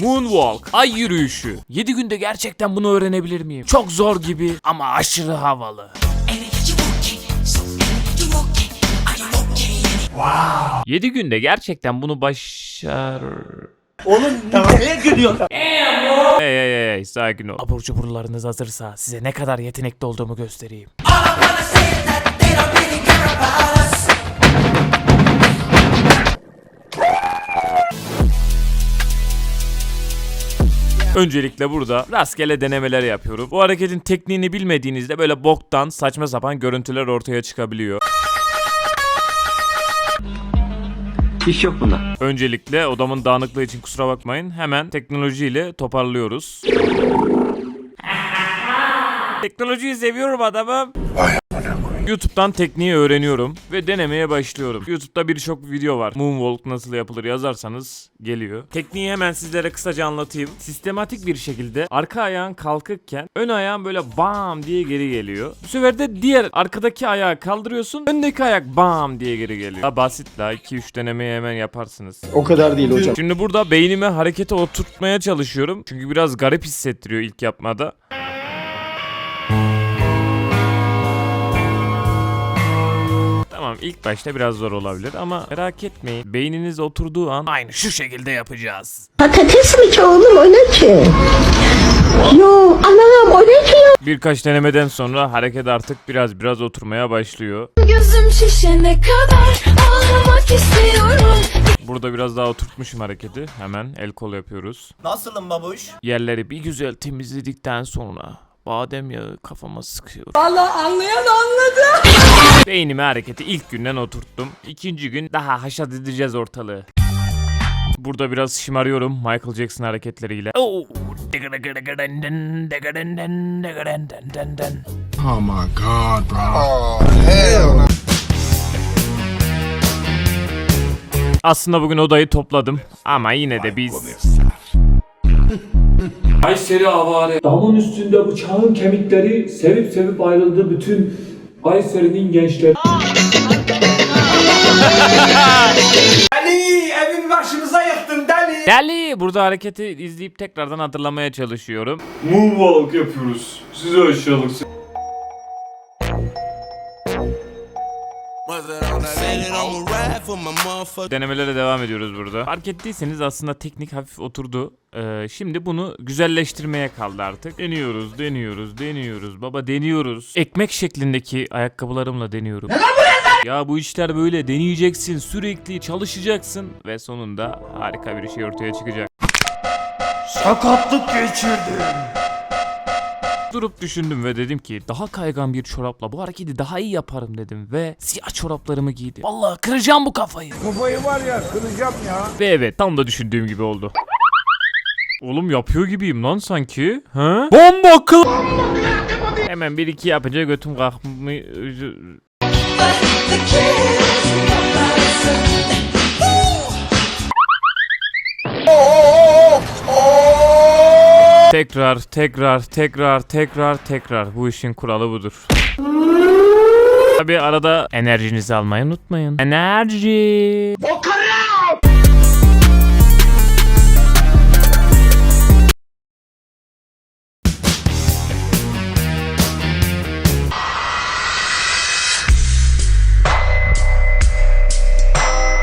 Moonwalk, ay yürüyüşü. 7 günde gerçekten bunu öğrenebilir miyim? Çok zor gibi ama aşırı havalı. 7 günde gerçekten bunu başar... Oğlum nereye gidiyorsun? Hey hey hey hey, sakin ol. Abur cuburlarınız hazırsa size ne kadar yetenekli olduğumu göstereyim. Öncelikle burada rastgele denemeler yapıyorum. Bu hareketin tekniğini bilmediğinizde böyle boktan saçma sapan görüntüler ortaya çıkabiliyor. İş yok bunda. Öncelikle odamın dağınıklığı için kusura bakmayın. Hemen teknolojiyle toparlıyoruz. Teknolojiyi seviyorum adamım. YouTube'dan tekniği öğreniyorum ve denemeye başlıyorum. YouTube'da birçok video var. Moonwalk nasıl yapılır yazarsanız geliyor. Tekniği hemen sizlere kısaca anlatayım. Sistematik bir şekilde arka ayağın kalkıkken ön ayağın böyle bam diye geri geliyor. Bu sefer de diğer arkadaki ayağı kaldırıyorsun. Öndeki ayak bam diye geri geliyor. Daha basit la 2-3 denemeyi hemen yaparsınız. O kadar değil hocam. Şimdi burada beynime harekete oturtmaya çalışıyorum. Çünkü biraz garip hissettiriyor ilk yapmada. Tamam ilk başta biraz zor olabilir ama merak etmeyin. Beyniniz oturduğu an aynı şu şekilde yapacağız. Patates mi ki oğlum o ne ki? Yo anam o ne ki ya? Birkaç denemeden sonra hareket artık biraz biraz oturmaya başlıyor. Gözüm şişene kadar ağlamak istiyorum. Burada biraz daha oturtmuşum hareketi. Hemen el kol yapıyoruz. Nasılım babuş? Yerleri bir güzel temizledikten sonra badem yağı kafama sıkıyorum. Valla anlayan anladı. Beynime hareketi ilk günden oturttum. İkinci gün daha haşat edeceğiz ortalığı. Burada biraz şımarıyorum Michael Jackson hareketleriyle. Oh my god, bro. Aslında bugün odayı topladım ama yine de biz Kayseri avare. Damın üstünde bıçağın kemikleri sevip sevip ayrıldı bütün Kayseri'nin gençleri. Deli evin başımıza yıktın deli. Deli burada hareketi izleyip tekrardan hatırlamaya çalışıyorum. Moonwalk yapıyoruz. Size aşağılık. Denemelere devam ediyoruz burada. Fark ettiyseniz aslında teknik hafif oturdu. Ee, şimdi bunu güzelleştirmeye kaldı artık. Deniyoruz, deniyoruz, deniyoruz. Baba deniyoruz. Ekmek şeklindeki ayakkabılarımla deniyorum. Ya bu işler böyle deneyeceksin, sürekli çalışacaksın ve sonunda harika bir şey ortaya çıkacak. Sakatlık geçirdim. Durup düşündüm ve dedim ki daha kaygan bir çorapla bu hareketi daha iyi yaparım dedim ve siyah çoraplarımı giydim. Vallahi kıracağım bu kafayı. Kafayı var ya kıracağım ya. Ve evet tam da düşündüğüm gibi oldu. Oğlum yapıyor gibiyim lan sanki. Ha? Bomba akıl. Hemen bir iki yapınca götüm kalkmıyor. Tekrar, tekrar, tekrar, tekrar, tekrar. Bu işin kuralı budur. Tabi arada enerjinizi almayı unutmayın. Enerji.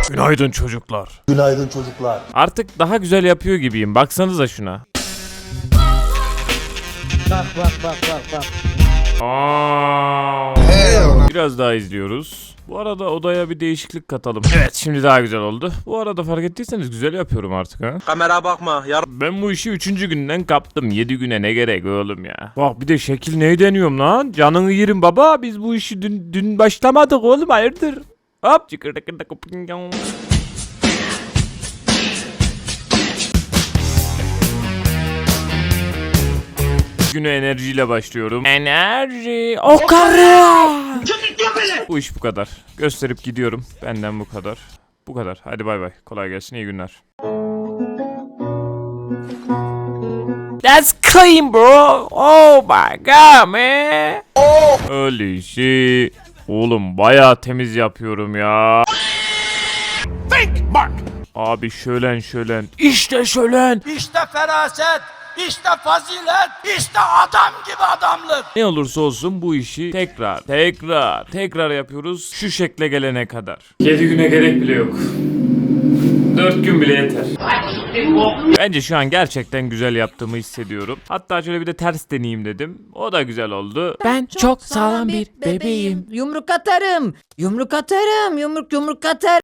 Günaydın çocuklar. Günaydın çocuklar. Artık daha güzel yapıyor gibiyim. Baksanıza şuna. Bak bak bak bak bak. Aa. Biraz daha izliyoruz. Bu arada odaya bir değişiklik katalım. Evet şimdi daha güzel oldu. Bu arada fark ettiyseniz güzel yapıyorum artık ha. Kamera bakma yar. Ben bu işi 3. günden kaptım. 7 güne ne gerek oğlum ya. Bak bir de şekil neyi deniyorum lan? Canını yerim baba. Biz bu işi dün, dün başlamadık oğlum hayırdır? Hop. Güne enerjiyle başlıyorum. Enerji. O karı. Bu iş bu kadar. Gösterip gidiyorum. Benden bu kadar. Bu kadar. Hadi bay bay. Kolay gelsin. iyi günler. That's clean bro. Oh my god man. Öyle şey. Oğlum bayağı temiz yapıyorum ya. Abi şölen şölen. İşte şölen. İşte feraset, işte fazilet, işte adam gibi adamlık. Ne olursa olsun bu işi tekrar, tekrar, tekrar yapıyoruz şu şekle gelene kadar. 7 güne gerek bile yok. 4 gün bile yeter. Bence şu an gerçekten güzel yaptığımı hissediyorum. Hatta şöyle bir de ters deneyeyim dedim. O da güzel oldu. Ben çok sağlam bir bebeğim. Yumruk atarım. Yumruk atarım. Yumruk yumruk atarım.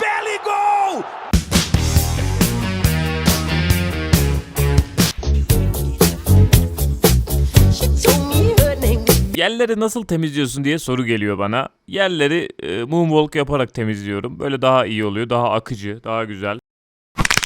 Belly go! Yerleri nasıl temizliyorsun diye soru geliyor bana. Yerleri e, moonwalk yaparak temizliyorum. Böyle daha iyi oluyor, daha akıcı, daha güzel.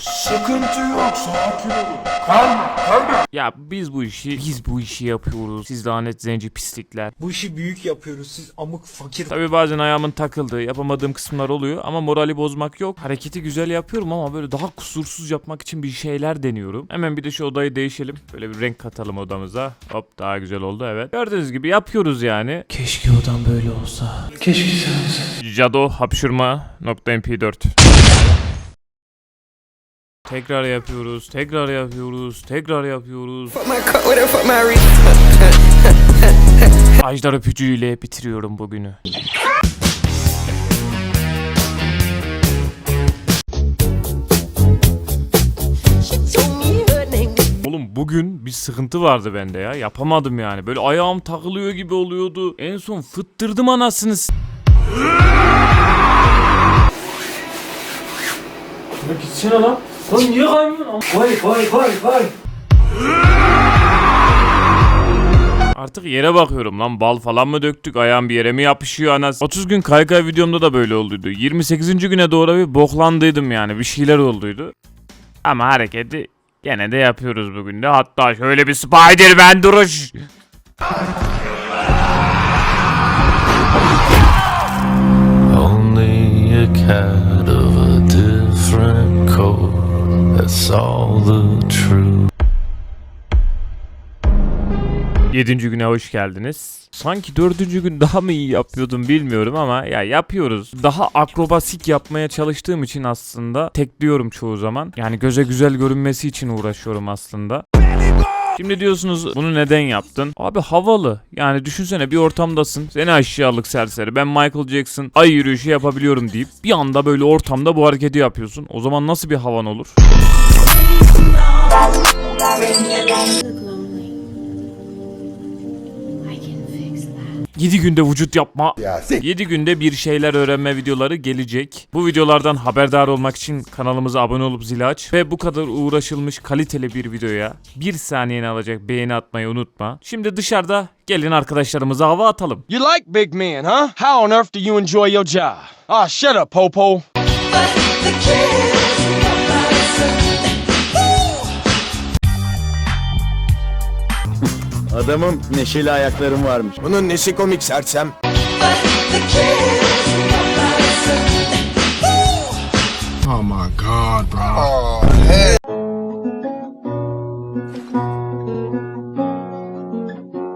Sıkıntı yok sakin olun. Kalma kalma. Ya biz bu işi, biz bu işi yapıyoruz. Siz lanet zenci pislikler. Bu işi büyük yapıyoruz siz amık fakir. Tabii bazen ayağımın takıldığı, yapamadığım kısımlar oluyor ama morali bozmak yok. Hareketi güzel yapıyorum ama böyle daha kusursuz yapmak için bir şeyler deniyorum. Hemen bir de şu odayı değişelim. Böyle bir renk katalım odamıza. Hop daha güzel oldu evet. Gördüğünüz gibi yapıyoruz yani. Keşke odam böyle olsa. Keşke sen olsaydın. Jado hapşırma nokta mp4. Tekrar yapıyoruz, tekrar yapıyoruz, tekrar yapıyoruz. Ajdar öpücüğüyle bitiriyorum bugünü. Oğlum bugün bir sıkıntı vardı bende ya. Yapamadım yani. Böyle ayağım takılıyor gibi oluyordu. En son fıttırdım anasını Ya gitsene lan. Lan niye kaymıyorsun? Vay vay vay vay. Artık yere bakıyorum lan bal falan mı döktük ayağım bir yere mi yapışıyor anas. 30 gün kaykay videomda da böyle olduydu. 28. güne doğru bir boklandıydım yani bir şeyler olduydu. Ama hareketi gene de yapıyoruz bugün de. Hatta şöyle bir Spider-Man duruş. Only a cat That's all the truth. 7. güne hoş geldiniz. Sanki 4. gün daha mı iyi yapıyordum bilmiyorum ama ya yapıyoruz. Daha akrobasik yapmaya çalıştığım için aslında tekliyorum çoğu zaman. Yani göze güzel görünmesi için uğraşıyorum aslında. Şimdi diyorsunuz bunu neden yaptın? Abi havalı. Yani düşünsene bir ortamdasın. Seni aşağılık serseri. Ben Michael Jackson ay yürüyüşü yapabiliyorum deyip bir anda böyle ortamda bu hareketi yapıyorsun. O zaman nasıl bir havan olur? 7 günde vücut yapma. 7 günde bir şeyler öğrenme videoları gelecek. Bu videolardan haberdar olmak için kanalımıza abone olup zili aç. Ve bu kadar uğraşılmış kaliteli bir videoya bir saniyeni alacak beğeni atmayı unutma. Şimdi dışarıda gelin arkadaşlarımıza hava atalım. You like big men, huh? How on earth do you enjoy your job? Ah, shut up, Popo. Adamım neşeli ayaklarım varmış. Bunun nesi komik sersem? Oh my god, bro.